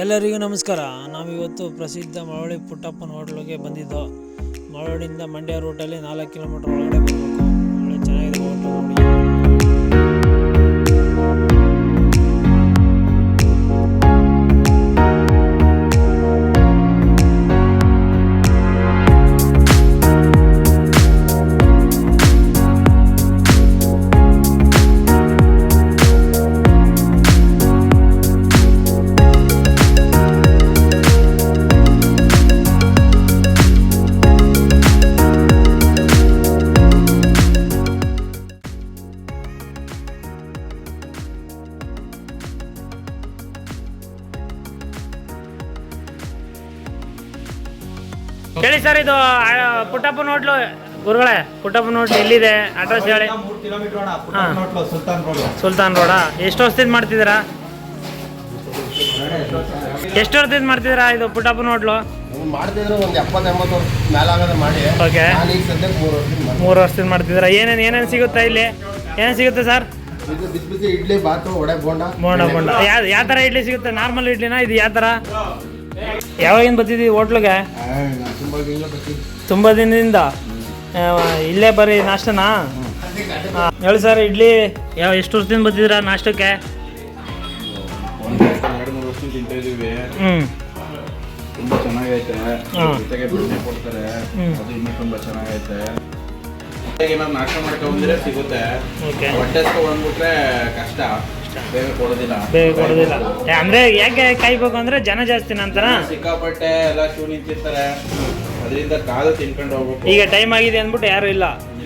ಎಲ್ಲರಿಗೂ ನಮಸ್ಕಾರ. ನಾವಿವತ್ತು ಪ್ರಸಿದ್ಧ ಮಳವಳ್ಳಿ ಪುಟ್ಟಪ್ಪನ ಹೋಟ್ಲಿಗೆ ಬಂದಿದ್ದು. ಮಳವಳ್ಳಿಯಿಂದ ಮಂಡ್ಯ ರೂಟಲ್ಲಿ ನಾಲ್ಕು ಕಿಲೋಮೀಟರ್ ಒಳಗಡೆ ಬರಬೇಕು. ಒಳ್ಳೆ ಚೆನ್ನಾಗಿದೆ ಹೋಟ್ಲು ನೋಡಿ. ಹೇಳಿ ಸರ್ ಇದು ಪುಟ್ಟಪ್ಪನ ಹೋಟ್ಲು ಗುರುಗಳೇ ಪುಟ್ಟಪ್ಪನ ಹೋಟ್ಲು ಎಲ್ಲಿದೆ? ಅಡ್ರೆಸ್ ಹೇಳಿ. ಸುಲ್ತಾನ್ ರೋಡ್. ಸುಲ್ತಾನ್ ರೋಡಾ? ಎಷ್ಟು ವರ್ಷದಿಂದ ಮಾಡ್ತಿದ್ದೀರಾ? ಎಷ್ಟು ವರ್ಷದಿಂದ ಮಾಡ್ತಿದ್ದೀರಾ ಇದು ಪುಟ್ಟಪ್ಪನ ಹೋಟ್ಲು? ನಾವು ಒಂದು ಎಪ್ಪತ್ತು ಎಂಬತ್ತು ವರ್ಷ ಮೇಲಾಗದೆ ಮಾಡಿ. ಓಕೆ ನಾನು ಮೂರು ವರ್ಷದಿಂದ ಮಾಡಿ ಮೂರು ವರ್ಷದಿಂದ ಮಾಡ್ತಿದ್ದೀರಾ? ಏನೇನು ಏನೇನು ಸಿಗುತ್ತೆ ಇಲ್ಲಿ? ಏನೇನು ಸಿಗುತ್ತೆ ಸರ್? ಇದು ಬಿಸಿ ಬಿಸಿ ಇಡ್ಲಿ ಬಾತು ವಡೆ ಬೋಂಡ. ಬೋಂಡ ಬೋಂಡ. ಯಾವ ಯಾವ ಥರ ಇಡ್ಲಿ ಸಿಗುತ್ತೆ? ನಾರ್ಮಲ್ ಇಡ್ಲಿನಾ? ಇದು ಯಾವ ಥರ ಯಾವಾಗಿಂದ ಬರ್ತಿದ್ದೀವಿ ಹೋಟ್ಲಿಗೆ? ತುಂಬ ತುಂಬ ದಿನದಿಂದ ಇಲ್ಲೇ ಬರ್ರಿ ನಾಷ್ಟನಾ? ಹಾಂ ಹೇಳಿ ಸರ್ ಇಡ್ಲಿ ಯಾವ ಎಷ್ಟು ವರ್ಷದಿಂದ ಬರ್ತಿದ್ದೀರಾ ನಾಷ್ಟಕ್ಕೆ? ಎರಡು ಮೂರು ವರ್ಷ ತಿಂತಾ ಇದೀವಿ ಹ್ಞೂ ತುಂಬಾ ಚೆನ್ನಾಗೈತೆ. ಜೊತೆಗೆ ಬೆಣ್ಣೆ ಕೊಡ್ತಾರೆ. ಅದು ಇನ್ನೂ ತುಂಬಾ ಚೆನ್ನಾಗೈತೆ. ಏನಾದ್ರು ನಾಷ್ಟ ಮಾಡ್ಕೊಂಡ್ಬಂದ್ರೆ ಸಿಗುತ್ತೆ. ಓಕೆ. ಹೊಟ್ಟೆ ಬಂದ್ಬಿಟ್ರೆ ಕಷ್ಟ. ಬೇಗ ಕೊಡೋದಿಲ್ಲ. ಬೇಗ ಕೊಡೋದಿಲ್ಲ. ಅಂದರೆ ಯಾಕೆ ಕಾಯ್ಬೇಕು ಅಂದ್ರೆ ಜನ ಜಾಸ್ತಿ ನಂತರ? ಸಿಕ್ಕಾಪಟ್ಟೆ ಎಲ್ಲ ಶೂ ನಿಂತಿರ್ತಾರೆ. ಅದರಿಂದ ಕಾದು ತಿನ್ಕೊಂಡು ಹೋಗ್ಬೇಕು. ಈಗ ಟೈಮ್ ಆಗಿದೆ ಅಂದ್ಬಿಟ್ಟು ಯಾರು ಇಲ್ಲ.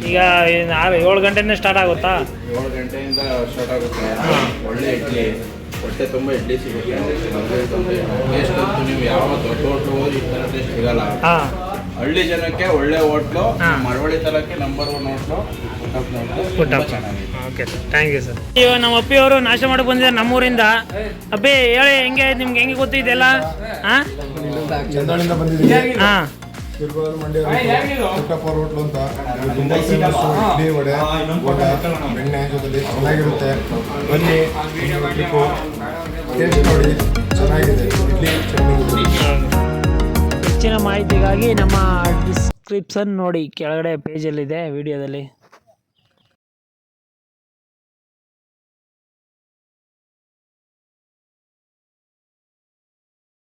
ಈಗ ಆರು ಏಳು ಗಂಟೆನೇ ಸ್ಟಾರ್ಟ್ ಆಗುತ್ತಾ? ಏಳು ಗಂಟೆಯಿಂದ ಸ್ಟಾರ್ಟ್ ಆಗುತ್ತೆ. ಒಳ್ಳೆ ಇಡ್ಲಿ. ಹೊಟ್ಟೆ ತುಂಬ ಇಡ್ಲಿ ಸಿಗುತ್ತೆ. ಟೇಸ್ಟ್ ಅಂತೂ ನೀವು ಯಾವ ದೊಡ್ಡ ಹೋಟ್ಲು ಹೋಗಿ ಥರ ಟೇಸ್ಟ್ ಸಿಗಲ್ಲ. ಹಾಂ. ಹಳ್ಳಿ ಜನಕ್ಕೆ ಒಳ್ಳೆ ಹೋಟ್ಲು ಹಾ. ಮಳವಳ್ಳಿ ತಲಕ್ಕೆ ನಂಬರ್ ಒನ್ ಹೋಟ್ಲು ಚೆನ್ನಾಗಿದೆ. Okay sir thank you sir ಇವಾಗ ನಮ್ಮ ಅಪ್ಪಿಯವರು ನಾಶ ಮಾಡಕ್ಕೆ ಬಂದಿದ್ದಾರೆ ನಮ್ಮೂರಿಂದ. ಅಪ್ಪಿ ಹೇಳಿ ಹೆಂಗೆ ನಿಮ್ಗೆ ಹೆಂಗೆ ಹಾಂ ಚಂದಳಿಂದ ಬಂದಿದ್ದೀವಿ. ಹಾಂ. ತಿರುಗೋಲ ಮಂಡ್ಯ ಪುಟ್ಟಪ್ಪ ಹೋಟ್ಲು ಅಂತ. ಇದು ತುಂಬಾ ಫೇಮಸ್ ಇಡ್ಲಿ ವಡೆ ಬೋಂಡ ಬೆಣ್ಣೆ ಜೊತೆಲಿ ಚೆನ್ನಾಗಿರುತ್ತೆ. ಬನ್ನಿ ಟ್ರಿಪ್ಪು ಟೇಸ್ಟ್ ನೋಡಿ ಚೆನ್ನಾಗಿದೆ. ಹೆಚ್ಚಿನ ಮಾಹಿತಿಗಾಗಿ ನಮ್ಮ ಡಿಸ್ಕ್ರಿಪ್ಷನ್ ನೋಡಿ ಕೆಳಗಡೆ ಪೇಜಲ್ಲಿದೆ ವಿಡಿಯೋದಲ್ಲಿ